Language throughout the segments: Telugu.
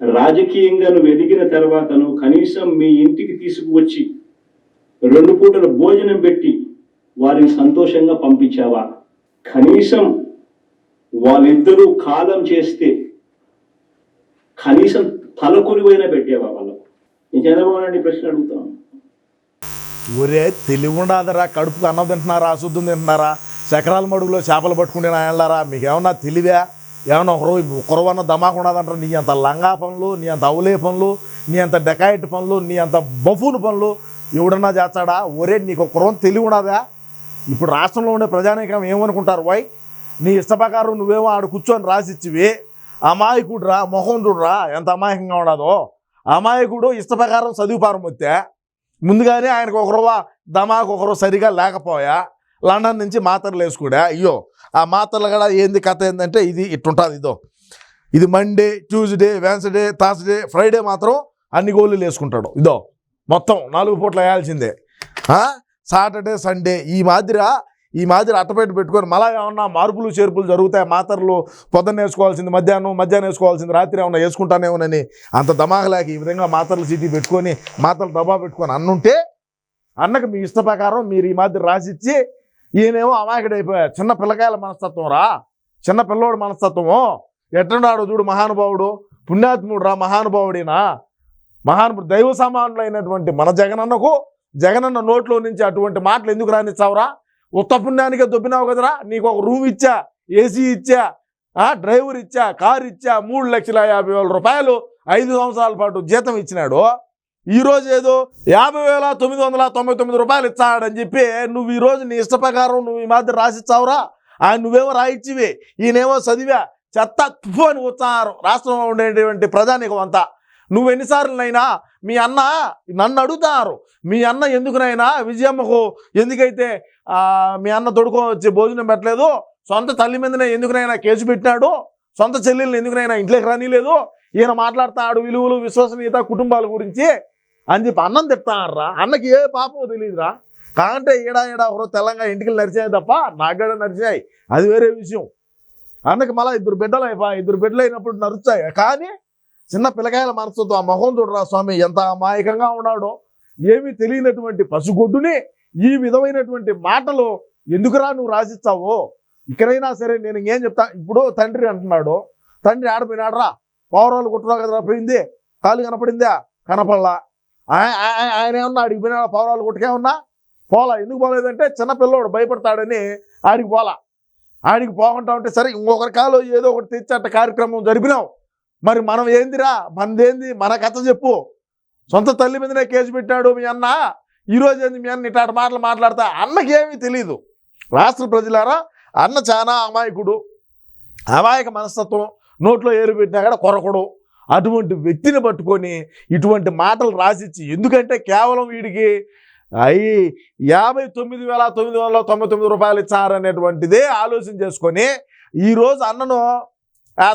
రాజకీయంగా నువ్వు ఎదిగిన తర్వాతను కనీసం మీ ఇంటికి తీసుకువచ్చి రెండు పూటల భోజనం పెట్టి వారిని సంతోషంగా పంపించావా? కనీసం వాళ్ళిద్దరూ కాలం చేస్తే కనీసం తలకొలివైనా పెట్టేవా వాళ్ళకు? నేను చంద్రబాబు ప్రశ్న అడుగుతాను. ఒరే తెలివి ఉండదురా కడుపుకు అన్నం తింటున్నారా అశుద్ధం తింటున్నారా చక్రాల మడుగులో చేపలు పట్టుకునే నాయనలారా మీకేమన్నా తెలివా? ఏమన్నా ఒకరు ఒకరువన్న దమాకు ఉండదంటారు నీ అంత లంగా పనులు నీ అంత అవులే పనులు నీ అంత డెకాయిట్ పనులు నీ అంత బఫూను పనులు ఎవడన్నా చేస్తాడా? ఒరే నీకు కురవం తెలివి ఉండదా ఇప్పుడు రాష్ట్రంలో ఉండే ప్రజానీకం ఏమనుకుంటారు? వై నీ ఇష్టప్రకారం నువ్వేమో ఆడు కూర్చొని రాసిచ్చివి. అమాయకుడు రా మొహం చూడరా ఎంత అమాయకంగా ఉండదో అమాయకుడు ఇష్టప్రకారం ప్రకారం చదువుపారం ముందుగానే ఆయనకు ఒకరు దమాకు ఒకరు సరిగా లేకపోయా? లండన్ నుంచి మాత్రలు వేసుకుడా అయ్యో ఆ మాత్రలు కూడా ఏంది కథ ఏంటంటే ఇది ఇట్టుంటుంది ఇదో. ఇది Monday Tuesday Wednesday Thursday Friday మాత్రం అన్ని గోళీలు వేసుకుంటాడు ఇదో. మొత్తం నాలుగు పూట్ల వేయాల్సిందే. సాటర్డే సండే ఈ మాదిరి ఈ మాదిరి అట్టపెట్టి పెట్టుకొని మళ్ళా ఏమన్నా మార్పులు చేర్పులు జరుగుతాయి? మాత్రలు పొద్దున్న వేసుకోవాల్సింది మధ్యాహ్నం మధ్యాహ్నం వేసుకోవాల్సింది రాత్రి ఏమన్నా వేసుకుంటానేమోనని అంత దమాగలేక ఈ విధంగా మాత్రలు చీటీ పెట్టుకొని మాత్రలు డబ్బా పెట్టుకొని అన్నుంటే అన్నకు మీ ఇష్ట ప్రకారం మీరు ఈ మాదిరి రాసిచ్చి ఈయనేమో అమాయకుడైపోయారు చిన్న పిల్లకాయల మనస్తత్వం రా. చిన్న పిల్లోడు మనస్తత్వము. ఎట్లున్నాడు చూడు మహానుభావుడు. పుణ్యాత్ముడు రా మహానుభావుడినా. మహానుభుడు దైవ సమానులైనటువంటి మన జగనన్నకు జగనన్న నోట్లో నుంచి అటువంటి మాటలు ఎందుకు రానిచ్చావురా? ఉత్త పుణ్యానికే దొబ్బినావు కదరా. నీకు ఒక రూమ్ ఇచ్చా ఏసీ ఇచ్చా ఆ, డ్రైవర్ ఇచ్చా కారు ఇచ్చా మూడు లక్షల యాభై వేల రూపాయలు ఐదు సంవత్సరాల పాటు జీతం ఇచ్చినాడు. ఈరోజు ఏదో యాభై వేల తొమ్మిది వందల తొంభై తొమ్మిది రూపాయలు ఇచ్చాడని చెప్పి నువ్వు ఈ రోజు నీ ఇష్ట ప్రకారం నువ్వు ఈ మాదిరి రాసిచ్చావురా? ఆయన నువ్వేమో రాయిచ్చివి ఈయనేమో చదివా చెత్త తుఫు అని ఉత్సాహారం రాష్ట్రంలో ఉండేటువంటి ప్రజానికం అంతా నువ్వు ఎన్నిసార్లునైనా మీ అన్న నన్ను అడుగుతారు. మీ అన్న ఎందుకునైనా విజయమ్మకు ఎందుకైతే మీ అన్న తొడుకో వచ్చి భోజనం పెట్టలేదు సొంత తల్లి మీదనే ఎందుకునైనా కేసు పెట్టినాడు సొంత చెల్లెల్ని ఎందుకునైనా ఇంట్లోకి రానిలేదు. ఈయన మాట్లాడతాడు విలువలు విశ్వసనీయత కుటుంబాల గురించి. అని చెప్పి అన్నం తిడతానరా అన్నకి ఏ పాపమో తెలియదురా కాంటే ఈడా ఏడా ఒకరో తెలంగాణ ఇంటికి నడిచాయి తప్ప నాగడ నడిచాయి. అది వేరే విషయం. అన్నకి మళ్ళీ ఇద్దరు బిడ్డలు అయిపో ఇద్దరు బిడ్డలు అయినప్పుడు నడుస్తాయి. కానీ చిన్న పిల్లకాయల మనసుతో ఆ మొహం చూడరా స్వామి ఎంత అమాయకంగా ఉన్నాడో. ఏమీ తెలియనటువంటి పసుగొడ్డుని ఈ విధమైనటువంటి మాటలు ఎందుకురా నువ్వు రాసిస్తావో ఇక్కడైనా సరే నేను ఏం చెప్తా ఇప్పుడు తండ్రి అంటున్నాడు. తండ్రి ఆడపోయినాడు రా పౌరాలు కుట్టరావు కదరా పోయింది. కాలు కనపడిందా? కనపడలా. ఆయన ఏమన్నా ఆడికి పోయినా పౌరాలు కొట్టుకేమన్నా ఉన్నా? పోలా. ఎందుకు పోలేదంటే చిన్న పిల్లోడు భయపడతాడని ఆడికి పోలా. ఆడికి పోకుండా ఉంటే సరే ఇంకొకరి కాలు ఏదో ఒకటి తెచ్చట కార్యక్రమం జరిపినాం మరి మనం ఏందిరా? మనదేంది? మన కథ చెప్పు. సొంత తల్లి మీదనే కేసు పెట్టాడు మీ అన్న. ఈరోజు ఏంది మీ అన్న ఇట్లాంటి మాటలు మాట్లాడతా? అన్నకి ఏమీ తెలియదు రాష్ట్ర ప్రజలారా అన్న చాలా అమాయకుడు. అమాయక మనస్తత్వం నోట్లో ఏరు పెట్టినా కూడా కొరకడు. అటువంటి వ్యక్తిని పట్టుకొని ఇటువంటి మాటలు రాసిచ్చి ఎందుకంటే కేవలం వీడికి అయి యాభై తొమ్మిది వేల తొమ్మిది వందల తొంభై తొమ్మిది రూపాయలు ఇచ్చారనేటువంటిదే ఆలోచన చేసుకొని ఈరోజు అన్నను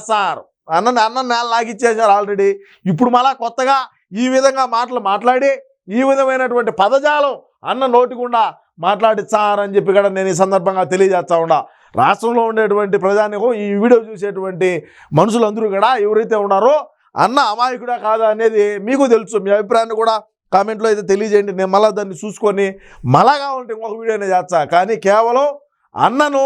సార్ అన్నని అన్న నేల లాగిచ్చేశారు ఆల్రెడీ. ఇప్పుడు మళ్ళా కొత్తగా ఈ విధంగా మాటలు మాట్లాడి ఈ విధమైనటువంటి పదజాలం అన్న నోటికుండా మాట్లాడిచ్చారని చెప్పి కూడా నేను ఈ సందర్భంగా తెలియజేస్తా ఉన్నా. రాష్ట్రంలో ఉండేటువంటి ప్రజానికం ఈ వీడియో చూసేటువంటి మనుషులందరూ కూడా ఎవరైతే ఉన్నారో అన్న అమాయకుడా కాదా అనేది మీకు తెలుసు మీ అభిప్రాయాన్ని కూడా కామెంట్లో అయితే తెలియజేయండి. నేను మళ్ళీ దాన్ని చూసుకొని మళ్ళా కావాలంటే ఇంకొక వీడియోనే చేస్తా. కానీ కేవలం అన్నను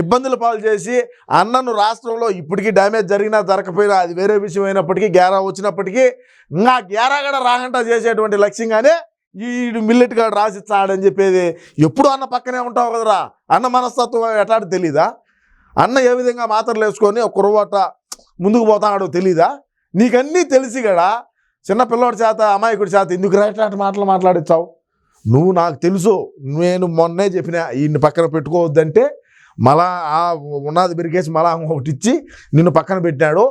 ఇబ్బందులు పాలు చేసి అన్నను రాష్ట్రంలో ఇప్పటికీ డ్యామేజ్ జరిగినా జరగకపోయినా అది వేరే విషయం అయినప్పటికీ గ్యారా వచ్చినప్పటికీ ఇంకా గ్యారా కూడా రాకుండా చేసేటువంటి లక్ష్యంగానే ఈ మిల్లెట్ గాడు రాసిచ్చాడని చెప్పేది ఎప్పుడు అన్న పక్కనే ఉంటావు కదరా? అన్న మనస్తత్వం ఎట్లాంటి తెలీదా? అన్న ఏ విధంగా మాత్రలు వేసుకొని ఒక కురవాట ముందుకు పోతాడో తెలీదా? నీకన్నీ తెలిసి కదా చిన్న పిల్లోడి చేత అమాయకుడి చేత ఎందుకు ఇట్లాంటి మాటలు మాట్లాడిచ్చావు? నువ్వు నాకు తెలుసు నేను మొన్నే చెప్పిన ఈయన్ని పక్కన పెట్టుకోవద్దంటే మళ్ళా ఆ ఉన్నది పెరిగేసి మళ్ళా ఒకటి ఇచ్చి నిన్ను పక్కన పెట్టాడు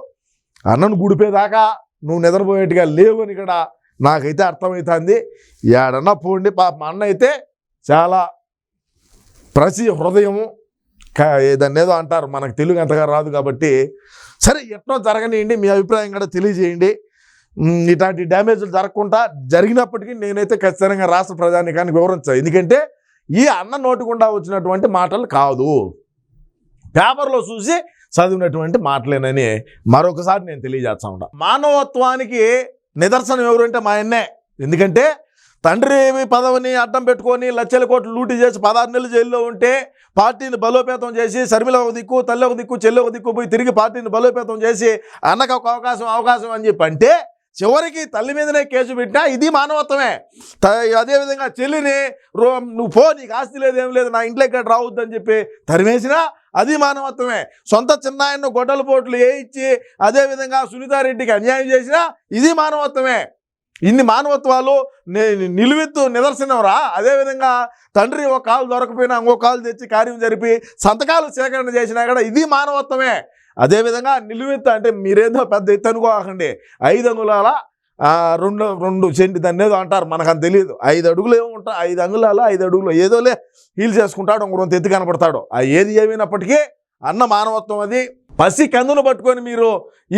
అన్నను గుడిపేదాకా నువ్వు నిద్రపోయేట్టుగా లేవు అని ఇక్కడ నాకైతే అర్థమవుతుంది ఏడన్నా పోండి పాప మా అన్న అయితే చాలా ప్రతి హృదయము ఏదో అంటారు. మనకు తెలుగు అంతగా రాదు కాబట్టి. సరే ఎట్నో జరగనియండి. మీ అభిప్రాయం కూడా తెలియజేయండి. ఇట్లాంటి డ్యామేజ్లు జరగకుండా జరిగినప్పటికీ నేనైతే ఖచ్చితంగా రాష్ట్ర ప్రజానికానికి వివరించాను. ఎందుకంటే ఈ అన్న నోటుకుండా వచ్చినటువంటి మాటలు కాదు. పేపర్లో చూసి చదివినటువంటి మాటలేనని మరొకసారి నేను తెలియజేస్తా ఉంటా మానవత్వానికి నిదర్శనం ఎవరంటే మా అన్నే. ఎందుకంటే తండ్రి పదవిని అడ్డం పెట్టుకొని లక్షల కోట్లు లూటీ చేసి పదహారు నెలలు జైల్లో ఉంటే పార్టీని బలోపేతం చేసి శర్మిల ఒక దిక్కు తల్లి ఒక దిక్కు చెల్లి ఒక దిక్కు పోయి తిరిగి పార్టీని బలోపేతం చేసి అన్నకు ఒక అవకాశం అవకాశం అని చెప్పి అంటే చివరికి తల్లి మీదనే కేసు పెట్టినా ఇది మానవత్వమే. అదేవిధంగా చెల్లిని రో నువ్వు పో నీకు ఆస్తి లేదు ఏం లేదు నా ఇంట్లో ఇక్కడ రావద్దని చెప్పి తరిమేసినా అది మానవత్వమే. సొంత చిన్నాయన్ను గొడ్డల పోట్లు వేయించి అదేవిధంగా సునీతారెడ్డికి అన్యాయం చేసినా ఇది మానవత్వమే. ఇన్ని మానవత్వాలు నిలువెత్తు నిదర్శనం రా అదేవిధంగా తండ్రి ఒక కాలు దొరకపోయినా ఇంకో కాలు తెచ్చి కార్యం జరిపి సంతకాలు సేకరణ చేసినా కూడా ఇది మానవత్వమే. అదేవిధంగా నిలువెత్తు అంటే మీరేదో పెద్ద ఎత్తు అనుకోకండి. ఐదు అంగుళాల రెండు రెండు సెంటి దాన్ని ఏదో అంటారు మనకు అంత తెలియదు ఐదు అడుగులు ఏమో ఉంటాయి ఐదు అంగుళాల ఐదు అడుగులు ఏదోలే హీల్ చేసుకుంటాడు ఇంకొంత ఎత్తు కనపడతాడు. ఆ ఏది ఏమైనప్పటికీ అన్న మానవత్వం అది. పసి కందును పట్టుకొని మీరు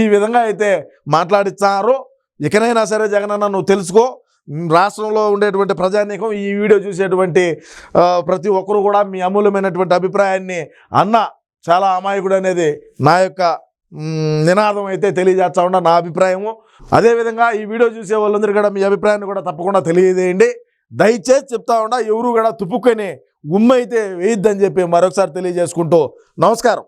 ఈ విధంగా అయితే మాట్లాడిస్తారు ఇకనైనా సరే జగనన్న నువ్వు తెలుసుకో. రాష్ట్రంలో ఉండేటువంటి ప్రజానీకం ఈ వీడియో చూసేటువంటి ప్రతి ఒక్కరు కూడా మీ అమూల్యమైనటువంటి అభిప్రాయాన్ని అన్న చాలా అమాయకుడు అనేది నా యొక్క నినాదం అయితే తెలియజేస్తా ఉన్నా నా అభిప్రాయము. అదేవిధంగా ఈ వీడియో చూసే వాళ్ళందరూ కూడా మీ అభిప్రాయాన్ని కూడా తప్పకుండా తెలియజేయండి. దయచేసి చెప్తా ఉండ ఎవరు కూడా తుప్పుకొని ఉమ్మ అయితే వేయొద్దని చెప్పి మరొకసారి తెలియజేసుకుంటూ నమస్కారం.